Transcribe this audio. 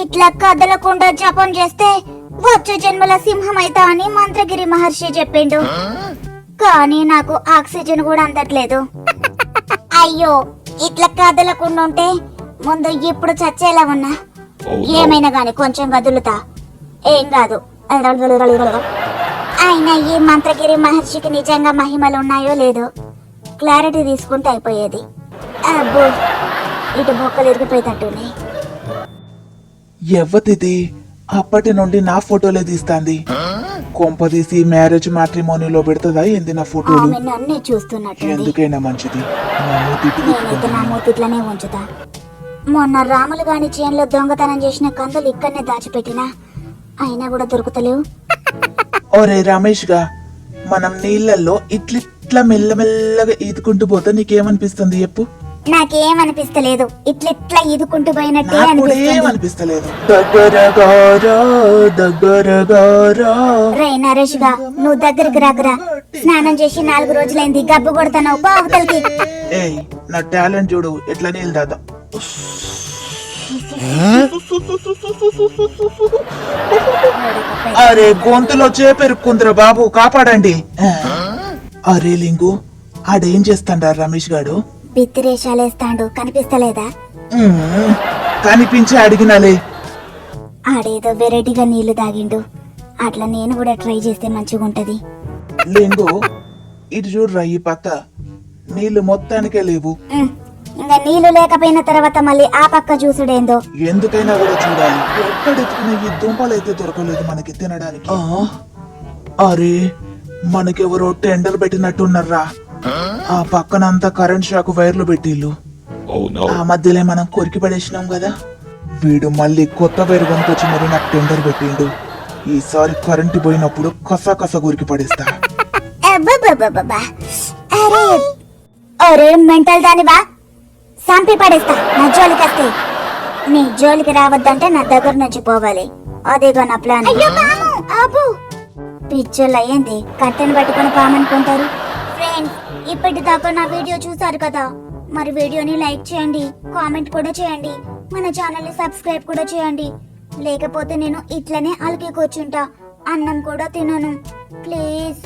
ఇట్లా కదలకుండా జపం చేస్తే వచ్చే జన్మల సింహం అయితా అని మంత్రగిరి మహర్షి చెప్పిండు. కానీ నాకు ఆక్సిజన్ కూడా అందట్లేదు. అయ్యో ఇట్లా కదలకుండా ఉంటే ముందు ఇప్పుడు చచ్చేలా ఉన్నా. ఏమైనా గాని కొంచెం కదులుతా ఏం కాదు. అయినా ఈ మంత్రగిరి మహర్షికి నిజంగా మహిమలు ఉన్నాయో లేదో క్లారిటీ తీసుకుంటే అయిపోయేది. అబ్బో ఇటు బొక్కలు ఇరిగిపోయేటట్టున్నాయి. ఎవ్వతిది అప్పటి నుండి నా ఫోటోలే తీస్తాంది. కొంపదీసి మ్యారేజ్ మ్యాట్రిమోనీలో పెడుతుందా ఏంది నా ఫోటోలు? నన్నే ఎందుకైనా మంచిది. ఉంచుతా. మొన్న రాములు గాని చేనులో దొంగతనం చేసిన కందులు ఇక్కడనే దాచిపెట్టినా అయినా కూడా దొరుకుతలేవు. ఒరే రమేష్గా మనం నీళ్ళల్లో ఇట్లిట్లా మెల్లమెల్లగా ఈదుకుంటూ పోతే నీకేమనిపిస్తుంది చెప్పు? నాకేమనిపిస్తలేదు. ఇట్లిట్లా ఈదుకుంటూ పోయినట్టే నాకు ఏమనిపిస్తలేదు దగ్గర గారా దగ్గర గారా రే నరేష్గా నువ్వు దగ్గరికి రాకురా. స్నానం చేసి నాలుగు రోజులైంది. గబ్బు కొడతాను బావతలకి ఏయ్ నా టాలెంట్ చూడు. ఎట్లా నీళ్ళు దాదా అరే గొంతులో చేపెరుక్కుందిరా బాబు. కాపాడండి. అరే లింగు. ఆడేం చేస్తాడా రమేష్ గాడు? బిత్తిరేషాలేస్తాండు కనిపిస్తలేదా? కనిపించి అడిగినాలే. ఆడేదో వెరైటీగా నీళ్ళు తాగిండు. అట్లా నేను కూడా ట్రై చేస్తే మంచిగా ఉంటది లింగు ఇటు చూడరా ఈ పక్క. నీళ్ళు మొత్తానికే లేవు. ఇంకా నీళ్ళు లేకపోయిన తర్వాత మళ్ళీ ఆ పక్క చూసుడేందో? ఎందుకైనా కూడా చూడాలి. ఎక్కడెత్తుకున్న ఈ దుంపలు అయితే దొరకలేదు మనకి తినడానికి. ఆ, అరే మనకెవరో టెండర్ పెట్టినట్టున్నారా? ఆ పక్కనంతా కరెంట్ షాక్ వైర్లు పెట్టిల్లు Oh. ఆ మధ్యలో మనం కొరికి పడేసినాం కదా. వీడు మళ్ళీ కొత్త వైర్ కొనుకొచ్చి మరి నాకు టెండర్ పెట్టిండు. ఈసారి కరెంట్ పోయినప్పుడు కస కస కొరికి పడేస్తా. అరే అరే మెంటల్ దానివా? సంపి పడేస్తా నా జోలికి వస్తే. నీ జోలికి రావద్దంటే నా దగ్గర నుంచి పోవాలి. అదేగా నా ప్లాన్ పిచ్చోళ్ళు అయ్యింది కట్టెను పట్టుకొని పామనుకుంటారు ఫ్రెండ్స్ ఇప్పటిదాకా నా వీడియో చూసారు కదా? మరి వీడియోని లైక్ చేయండి కామెంట్ కూడా చేయండి మన ఛానల్ని సబ్స్క్రైబ్ కూడా చేయండి. లేకపోతే నేను ఇట్లనే అలికి కూర్చుంటా అన్నం కూడా తినను. ప్లీజ్.